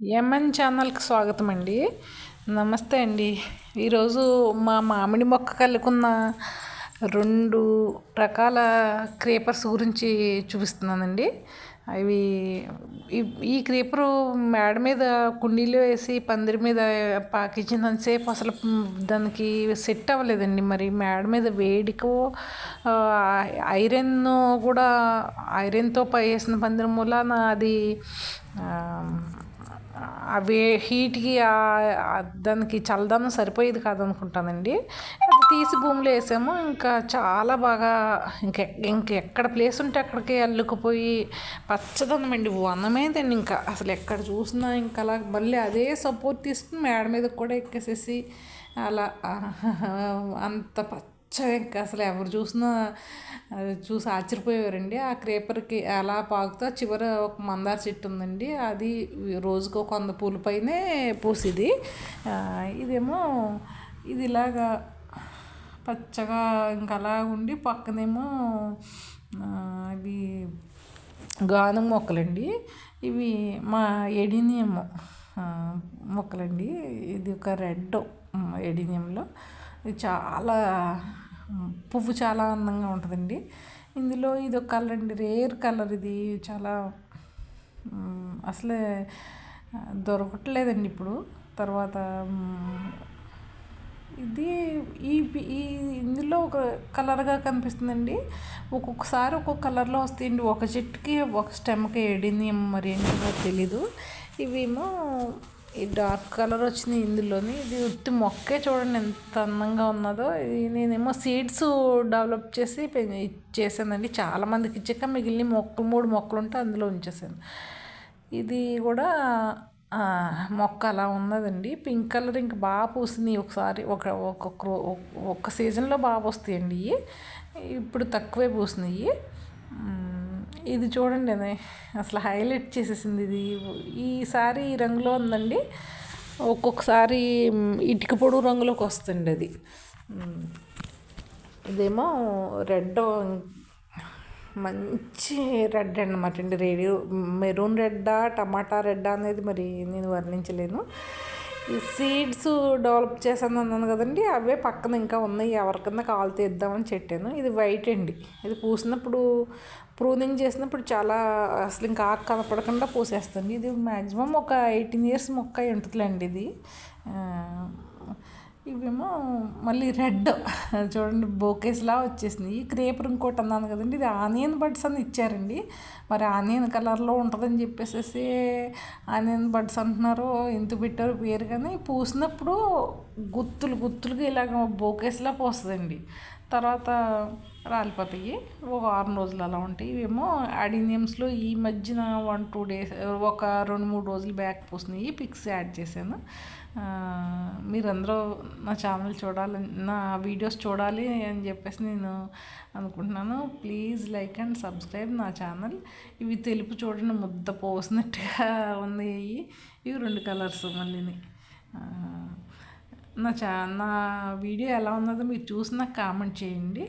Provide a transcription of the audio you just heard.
MN ఛానల్కి స్వాగతం అండి నమస్తే అండి. ఈరోజు మా మామిడి మొక్క కలుకున్న రెండు రకాల క్రీపర్స్ గురించి చూపిస్తున్నానండి. అవి ఈ క్రీపరు మేడ మీద కుండీలో వేసి పందిరి మీద పాకించినంతసేపు అసలు దానికి సెట్ అవ్వలేదండి. మరి మేడ మీద వేడికో ఐరన్ కూడా ఐరన్తో పై వేసిన పందిరి మూలన అది అవి హీట్కి దానికి చల్లదనం సరిపోయేది కాదనుకుంటానండి. అది తీసి భూమిలో వేసాము. ఇంకా చాలా బాగా ఇంక ఇంకెక్కడ ప్లేస్ ఉంటే అక్కడికి అల్లుకుపోయి పచ్చదనం అండి. వనమేదండి ఇంకా. అసలు ఎక్కడ చూసినా ఇంకా అలా మళ్ళీ అదే సపోర్ట్ తీసుకుని మేడ మీద కూడా ఎక్కేసేసి అలా అంత పచ్చ ఇంకా. అసలు ఎవరు చూసినా చూసి ఆశ్చర్యపోయేవారండి. ఆ క్రేపర్కి అలా పాకుతా చివర ఒక మందార చెట్టు ఉందండి. అది రోజుకు కొంద పూల పైనే పూసిది. ఇదేమో ఇది ఇలాగా పచ్చగా ఇంకా అలా ఉండి పక్కనేమో ఇవి గానం మొక్కలండి. ఇవి మా ఎడినియం మొక్కలండి. ఇది ఒక రెడ్ ఎడినియంలో. ఇది చాలా పువ్వు చాలా అందంగా ఉంటుందండి. ఇందులో ఇది ఒక కలర్ అండి రేర్ కలర్ ఇది. చాలా అసలే దొరకట్లేదండి ఇప్పుడు. తర్వాత ఇది ఈ ఈ ఇందులో ఒక కలర్గా కనిపిస్తుందండి. ఒక్కొక్కసారి ఒక్కొక్క కలర్లో వస్తాయండి. ఒక చెట్టుకి ఒక స్టెమ్కి ఏడింది మరి ఏంటో తెలీదు ఇవేమో ఈ డార్క్ కలర్ వచ్చింది ఇందులోని. ఇది ఉత్తి మొక్కే చూడండి ఎంత అందంగా ఉన్నదో. ఇది నేనేమో సీడ్స్ డెవలప్ చేసి చేశానండి. చాలామందికి ఇచ్చాక మిగిలిన మొక్కలు మూడు మొక్కలు ఉంటే అందులో ఉంచేసాను ఇది కూడా మొక్క అలా ఉన్నదండి. పింక్ కలర్ ఇంక బాగా పూసింది ఒకసారి. ఒక ఒక్కొక్క ఒక్క సీజన్లో బాగా వస్తాయండి ఇవి. ఇప్పుడు తక్కువే పూసినాయి ఇది చూడండి అది అసలు హైలైట్ చేసేసింది ఇది. ఈసారి ఈ రంగులో ఉందండి. ఒక్కొక్కసారి ఇటుక పొడుగు రంగులోకి వస్తుంది అది. ఇదేమో రెడ్ మంచి రెడ్ అనమాట అండి. రేడియో మెరూన్ రెడ్డా టమాటా రెడ్డా అనేది మరి నేను వర్ణించలేను. సీడ్స్ డెవలప్ చేసాను అన్నాను కదండి అవే పక్కన ఇంకా ఉన్నాయి. ఎవరికన్నా కాలు తీద్దామని చెట్టాను ఇది వైట్ అండి. ఇది పూసినప్పుడు ప్రూనింగ్ చేసినప్పుడు చాలా అసలు ఇంకా ఆకు కనపడకుండా పూసేస్తుంది ఇది మ్యాక్సిమం ఒక ఎయిటీన్ ఇయర్స్ మొక్క ఉంటుందిలేండి ఇది. ఇవేమో మళ్ళీ రెడ్. చూడండి బోకేస్లా వచ్చేసింది. ఈ క్రేపర్ ఇంకోటి అన్నాను కదండి ఇది ఆనియన్ బడ్స్ అని ఇచ్చారండి. మరి ఆనియన్ కలర్లో ఉంటుందని చెప్పేసి ఆనియన్ బడ్స్ అంటున్నారు. ఎంత పెట్టారు పేరు కానీ పూసినప్పుడు గుత్తులు గుత్తులుగా ఇలాగ బోకేస్లా పోస్తుందండి. తర్వాత రాలిపోతాయి. ఒక వారం రోజులు అలా ఉంటాయి. ఇవేమో ఆడినియమ్స్లో ఈ మధ్యన వన్ టూ డేస్ ఒక రెండు మూడు రోజులు బ్యాక్ పూసినాయి. పిక్స్ యాడ్ చేశాను. మీరందరూ నా ఛానల్ చూడాలి నా వీడియోస్ చూడాలి అని చెప్పేసి నేను అనుకుంటున్నాను. ప్లీజ్ లైక్ అండ్ సబ్స్క్రైబ్ నా ఛానల్. ఇవి తెలుపు చూడండి ముద్ద పోసినట్టుగా ఉంది. ఇవి రెండు కలర్స్ మళ్ళీని. నా చా నా వీడియో ఎలా ఉన్నదో మీరు చూసి నాకు కామెంట్ చేయండి.